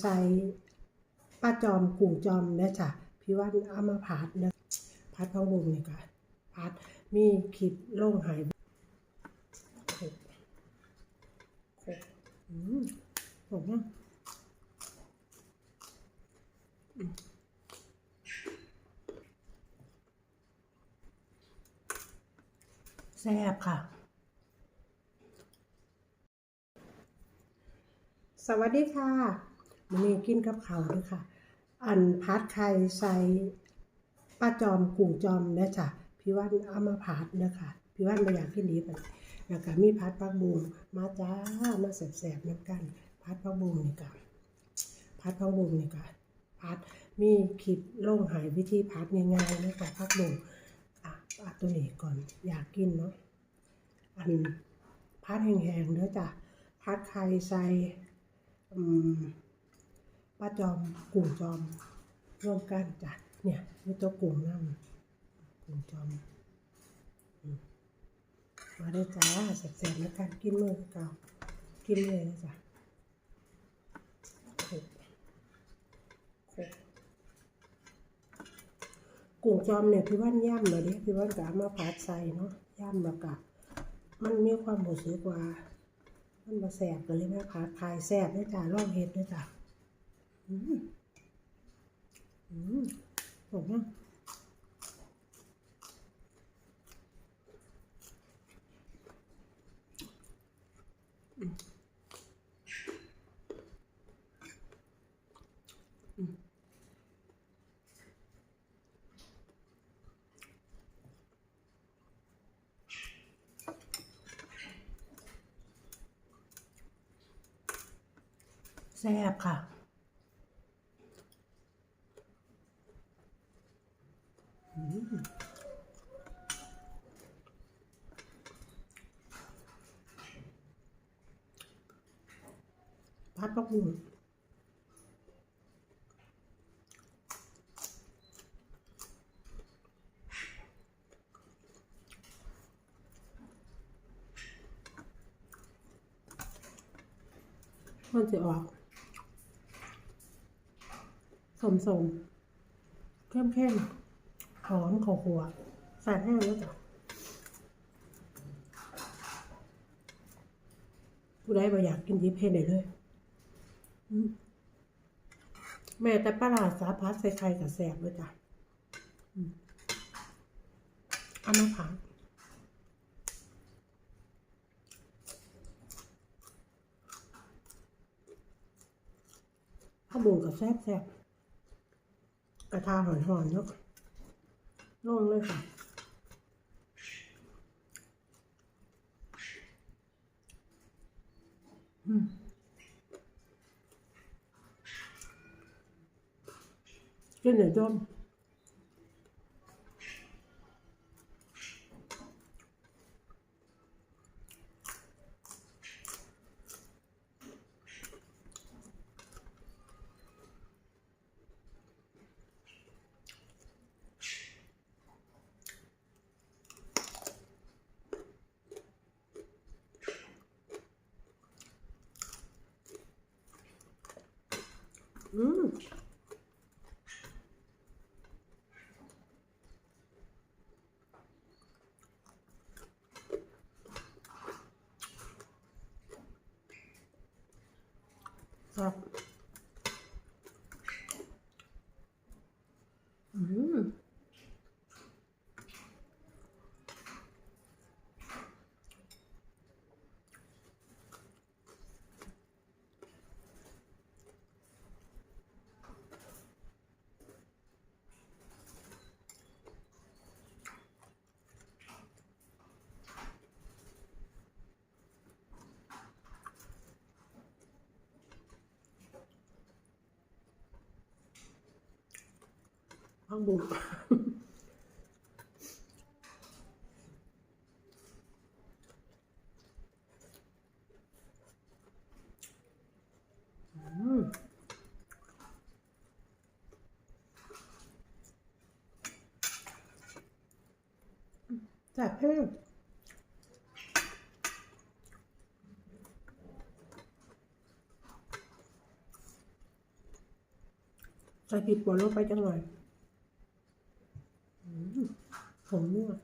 ใส่ป้าจอมกุ้งจอมนะจ๊ะพี่วันเอามาผัดนะผัดข้าวบุงนี่ก็ผัดมีคลิปลงหายโขกโขกอืมโขกนะอืมแซ่บค่ะ สวัสดีค่ะ วันนี้กินกับเขาด้วยค่ะ อันพัดไข่ใส่ป้าจอมกุ้งจอมนะจ๊ะพี่วันเอามาผัดนะค่ะพี่วันไม่อยากกินดีไปแล้วก็มีพัดปักบุงมาจ้ามาแสบๆน้ำกัน พัดปักบุงนี่ก็พัดปักบุงนี่ก็พัดมีคลิปลงหายวิธีพัดง่ายๆนะจ๊ะพักบุงอะอัดตัวนี้ก่อนอยากกินเนาะอันพัดแห้งๆเด้อจ้ะพัดไข่ใส่อืม ป้าจอมกุ้งจอมร่วมกันจ้ะเนี่ยมีตัวกุ้งนั่งกุ้งจอมมาได้จ้าแสบๆแล้วกันกินมือเก่ากินเลยนะจ้ะโขกโขกกุ้งจอมเนี่ยพี่ว่านย่ำเลยดิพี่ว่านกะมาผัดใส่เนาะย่ำแล้วกะมันมีความรู้สึกว่า มันมาแสบกันเลยแม่ค้าขายแสบด้วยจ้าลองเฮ็ดด้วยจ้า อืมอืมบอกนะอืมอืมแซ่บค่ะ อืม พัดปักบุ้งมันจะออกสมสมๆเข้มเข้มๆ หอมข้าวหัวใส่แห้งแล้วจ้ะผู้ใดบ่อยากกินยิบเพ็ดได้เลยแม่แต่ปลาสาพัดใส่ไข่กับแสบด้วยจ้ะอืมเอามาผัดข้าวบุงกับแซ่บแซ่บกระทาหอนหอนๆเนาะ ลงเลยค่ะ อืมกินเดี๋ยวจมอืมครับอืม ข้างบุงอืมจัดแห้งใส่พริกป่นลงไปจังหน่อยอืม ผมนวด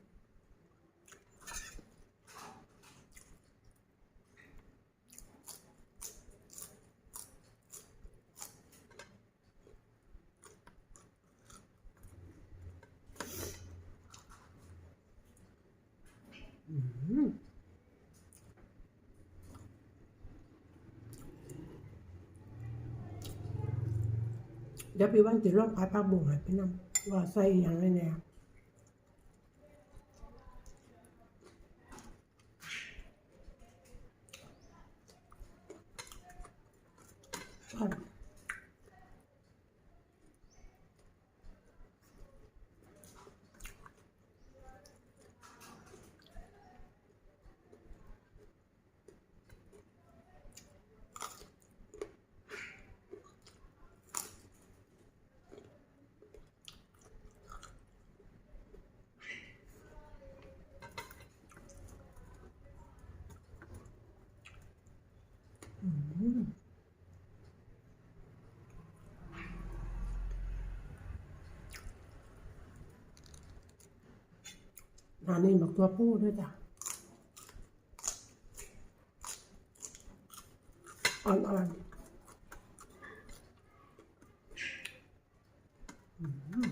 อืมเดี๋ยวพี่วันจะลองพัดผักบุ้งให้พี่น้ำว่าใส่อหย่างไรแน่ช อบ อันนี้บักตัวผู้ด้วยจ้ะอ่อนๆอืม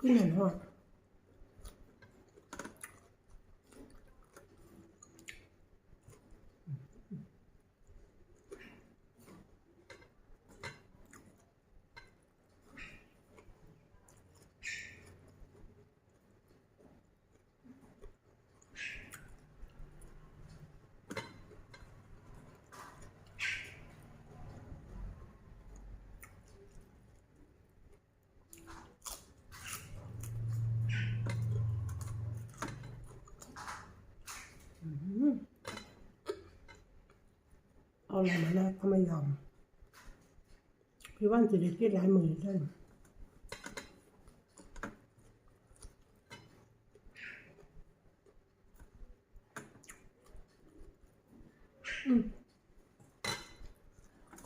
ขึ้นห น่อยหอดเอาอะไรมาแลกก็ไม่ยอมพี่ว่านจะได้ที่ร้ายมือท่าน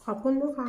ขอบคุณลูกค่ะ